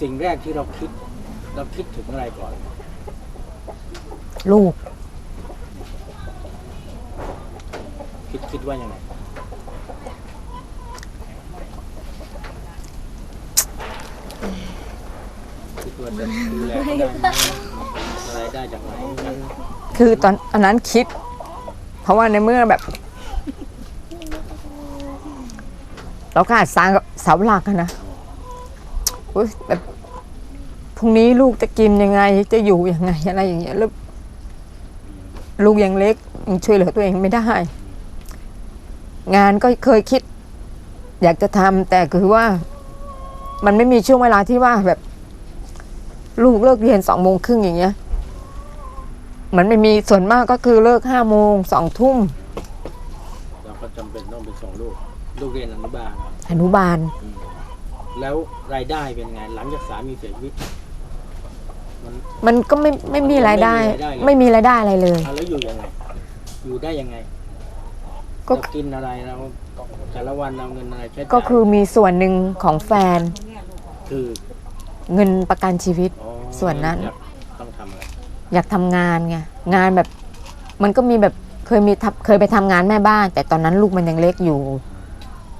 สิ่งแรกที่เราคิด เราคิดถึงอะไรก่อน ลูกคิดคิดว่ายังไงคิดว่าจะดูแลเขาได้ไหมอะไรได้จากไหนคือตอนอันนั้นคิด เพราะว่าในเมื่อแบบ เราก็อาจสร้างเสาหลักอะนะอุ๊ย แบบพรุ่งนี้ลูกจะกินยังไงจะอยู่ยังไงอะไรอย่างเงี้ยแล้วลูกยังเล็กยังช่วยเหลือตัวเองไม่ได้ งานก็เคยคิด อยากจะทำแต่คือว่า มันไม่มีช่วงเวลาที่ว่าแบบ ลูกเลิกเรียนสองโมงครึ่งอย่างเงี้ยมันไม่มีส่วนมากก็คือเลิกห้าโมงสองทุ่มเราก็จำเป็นต้องไปส่งลูกลูกเรียนอนุบาลอนุบาลอืม แล้วรายได้เป็นไง หลังจากสามีเสียชีวิตมัน มันก็ไม่ไม่มีรายได้ ไม่มีรายได้ไม่มีรายได้อะไรเลยเอาแล้วอยู่ยังไง อยู่ได้ยังไงก็ เรากินอะไรเราแต่ละวันเราเงินอะไรใช้จ่ายก็คือมีส่วนหนึ่งของแฟนคือเงินประกันชีวิต อ๋อส่วนนั้น อยากต้องทำอะไรอยากทำงานไงงานแบบ มันก็มีแบบเคยมีทำเคยไปทำงานแม่บ้าน แต่ตอนนั้นลูกมันยังเล็กอยู่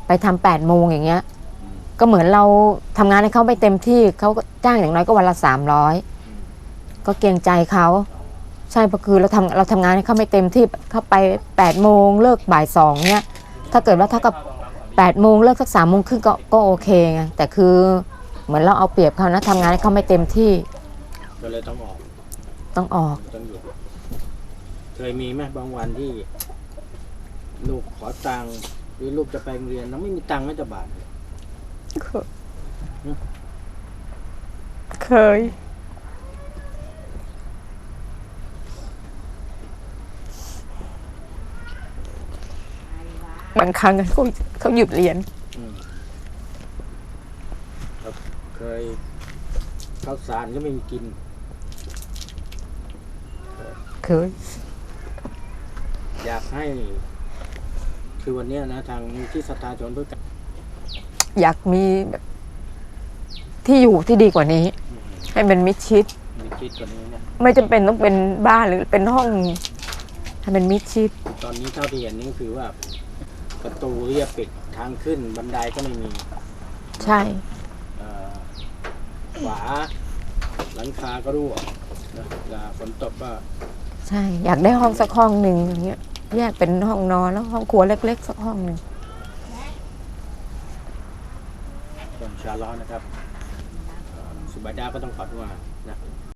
ไปทำแปดโมงอย่างเงี้ย ก็เหมือนเราทำงานให้เขาไปเต็มที่เขาก็จ้างอย่างน้อยก็วันละสามร้อยก็เกรงใจเขาใช่เพราะคือเราทำเราทำงานให้เขาไม่เต็มที่เข้าไปแปดโมงเลิกบ่ายสองเนี้ยถ้าเกิดว่าเท่ากับแปดโมงเลิกสักสามโมงครึ่งก็ก็โอเคไงแต่คือเหมือนเราเอาเปรียบเขานะทำงานให้เขาไม่เต็มที่ก็เลยต้องออกต้องออกต้องหยุดเคยมีไหมบางวันที่ ลูกขอตังค์หรือลูกจะไปโรงเรียนแล้วไม่มีตังค์แม้แต่บาท เดียวเคย บางครั้งเขาเขาหยุดเรียนอืมครับเคยข้าวสารก็ไม่มีกิน เคย อยากให้ คือวันเนี้ยนะ ทางมูลที่สตาชนเพื่อการ อยากมีแบบที่อยู่ที่ดีกว่านี้ ให้มันมิดชิด มีคิดกว่านี้เนี่ยไม่จำเป็นต้องเป็นบ้านหรือเป็นห้องให้มันมิดชิด ตอนนี้เท่าที่เห็นนี่ก็คือว่า ประตูเรียบปิดทางขึ้นบันไดก็ไม่มีใช่ เอ่อฝาหลังคาก็รั่วนะเวลาฝนตกก็ใช่ อยากได้ห้องสักห้องหนึ่งอย่างเงี้ยแยกเป็นห้องนอนแล้วห้องครัวเล็ก ๆ สักห้องหนึ่ง คนชาล้อนะครับสุบาดาก็ต้องขอโทษนะ